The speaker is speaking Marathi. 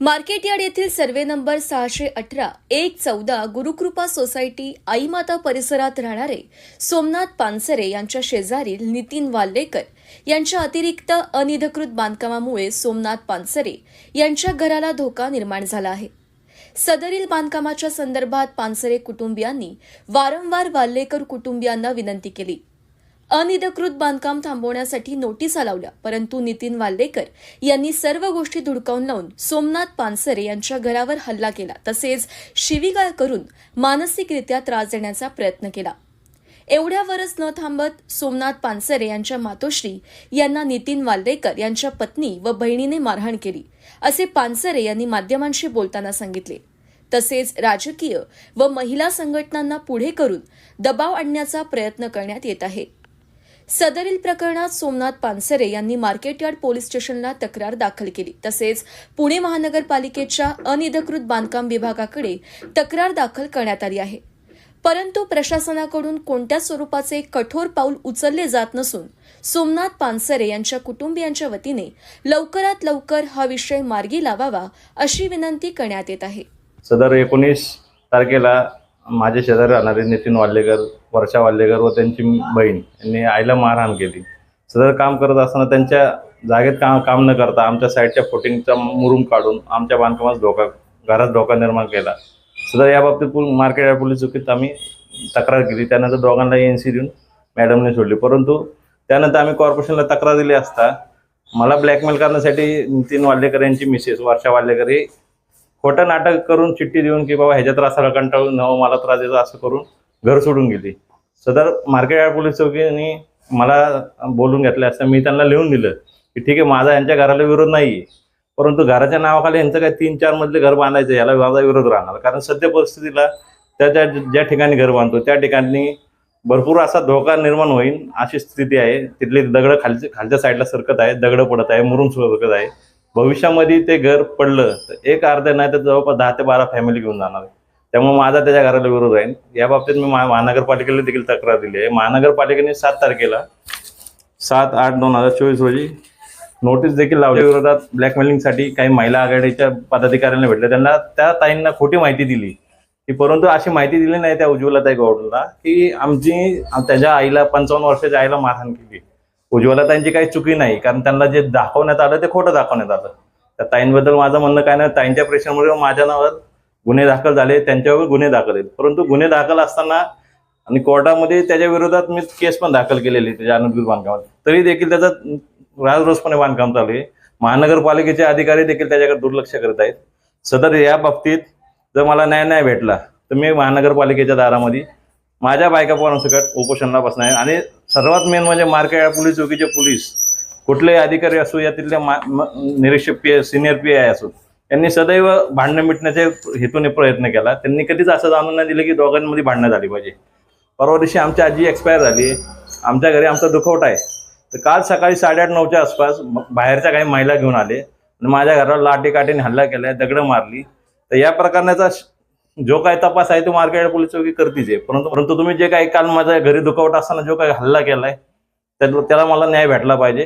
मार्केटयार्ड येथील सर्वे नंबर सहाशे अठरा एक चौदा गुरुकृपा सोसायटी आईमाता परिसरात राहणारे सोमनाथ पानसरे यांच्या शेजारील नितीन वाल्लेकर यांच्या अतिरिक्त अनिधकृत बांधकामामुळे सोमनाथ पानसरे यांच्या घराला धोका निर्माण झाला आहे. सदरील बांधकामाच्या संदर्भात पानसरे कुटुंबियांनी वारंवार वाल्लेकर कुटुंबियांना विनंती केली. अनधिकृत बांधकाम थांबवण्यासाठी नोटिसा लावल्या परंतु नितीन वाल्लेकर यांनी सर्व गोष्टी धुडकावून लावून सोमनाथ पानसरे यांच्या घरावर हल्ला केला तसेच शिवीगाळ करून मानसिकरित्या त्रास देण्याचा प्रयत्न केला. एवढ्यावरच न थांबत सोमनाथ पानसरे यांच्या मातोश्री यांना नितीन वाल्लेकर यांच्या पत्नी व बहिणीने मारहाण केली असे पानसरे यांनी माध्यमांशी बोलताना सांगितले. तसेच राजकीय व महिला संघटनांना पुढे करून दबाव आणण्याचा प्रयत्न करण्यात येत आहे. सदरील प्रकरणात सोमनाथ पानसरे यांनी मार्केटयार्ड पोलीस स्टेशनला तक्रार दाखल केली. तसेच पुणे महानगरपालिकेच्या अनिधिकृत बांधकाम विभागाकडे तक्रार दाखल करण्यात आली आहे. परंतु प्रशासनाकडून कोणत्या स्वरूपाचे कठोर पाऊल उचलले जात नसून सोमनाथ पानसरे यांच्या कुटुंबियांच्या वतीने लवकरात लवकर हा विषय मार्गी लावावा अशी विनंती करण्यात येत आहे. सदर एकोणीस तारखेला माझे शेजारी राहणारे नितीन वाल्लेकर वर्षा वाल्लेकर व त्यांची बहीण यांनी आईला मारहाण केली. सदर काम करत असताना त्यांच्या जागेत काम काम न करता आमच्या साईडच्या फुटिंगचा मुरूम काढून आमच्या बांधकामास धोका घरात धोका निर्माण केला. सदर या बाबतीत मार्केट यार्ड पोलीस चौकीत आम्ही तक्रार केली. त्यानंतर दोघांना एन सी देऊन मॅडमने सोडली. परंतु त्यानंतर आम्ही कॉर्पोरेशनला तक्रार दिली असता मला ब्लॅकमेल करण्यासाठी नितीन वाल्लेकर यांची मिसेस वर्षा वाल्लेकर ही खोटं नाटक करून चिठ्ठी देऊन की बाबा ह्याच्या त्रासाला कंटाळून न मला त्रास द्यायचा असं करून घर सोडून गेली. सदर मार्केट यार्ड पोलीस चौकीने मला बोलून घेतलं असं मी त्यांना लिहून दिलं की ठीक आहे माझा यांच्या घराला विरोध नाही परंतु घराच्या नावाखाली यांचं काय तीन चार मधले घर बांधायचं याला माझा विरोध राहणार. कारण सध्या परिस्थितीला त्या ज्या ज्या ठिकाणी घर बांधतो त्या ठिकाणी भरपूर असा धोका निर्माण होईल अशी स्थिती आहे. तिथली दगडं खालच्या खालच्या साईडला सरकत आहे दगडं पडत आहे मुरुम सरकत आहे. भविष्यामध्ये ते घर पडलं तर एक अर्ध नाही तर जवळपास दहा ते बारा फॅमिली घेऊन जाणार आहे. त्यामुळे माझा त्याच्या घराला विरोध राहील या बाबतीत मी महा- महानगरपालिकेला देखील तक्रार दिली आहे. महानगरपालिकेने सात तारखेला सात आठ दोन हजार चोवीस रोजी नोटीस देखील लावली. विरोधात ब्लॅकमेलिंगसाठी काही महिला आघाडीच्या पदाधिकाऱ्यांना भेटले. त्यांना त्या ताईंना खोटी माहिती दिली. की परंतु अशी माहिती दिली नाही त्या उज्ज्वलाताई गौडला की आमची त्याच्या आईला पंचावन्न वर्षाच्या आईला मारहाण केली. उज्ज्वलाताईंची काही चुकी नाही कारण त्यांना जे दाखवण्यात आलं ते खोटं दाखवण्यात आलं. त्या ताईंबद्दल माझं म्हणणं काय नाही ताईंच्या प्रेशरमुळे माझ्या नावावर गुन्हे दाखल झाले त्यांच्यावर गुन्हे दाखल आहेत. परंतु गुन्हे दाखल असताना आणि कोर्टामध्ये त्याच्या विरोधात मी केस पण दाखल केलेली त्याच्या अनधिकृत बांधकामात. तरी देखील त्याचं राजरोसपणे बांधकाम चालू आहे. महानगरपालिकेचे अधिकारी देखील त्याच्याकडे दुर्लक्ष करत आहेत. सदर या बाबतीत जर मला न्याय नाही भेटला तर मी महानगरपालिकेच्या दारामध्ये माझ्या बायका पोरांसकट उपोषणला बसणार आहे आणि सर्वात मेन म्हणजे मार्केट पोलीस चौकीचे पोलीस. कुठलेही अधिकारी असो या तिथले मा- निरीक्षक पी सिनियर पी आय असो यांनी सदैव भांडणं मिटण्याच्या हेतूने प्रयत्न केला. त्यांनी कधीच असं जाणून नाही दिलं की दोघांमध्ये भांडणं झाली पाहिजे. परवा दिवशी आमची आजी एक्सपायर झाली. आमच्या घरी आमचा दुखवटा आहे. तर काल सकाळी साडेआठ नऊच्या आसपास बाहेरच्या काही महिला घेऊन आले. आणि माझ्या घरावर लाठी हल्ला केला दगडं मारली. तर या प्रकरणाचा जो काही तपास आहे तो मार्केट पोलीस चौकी करतीच आहे. परंतु परंतु तुम्ही जे काही काल माझ्या घरी दुखावट असताना जो काही हल्ला केलाय त्याला मला न्याय भेटला पाहिजे.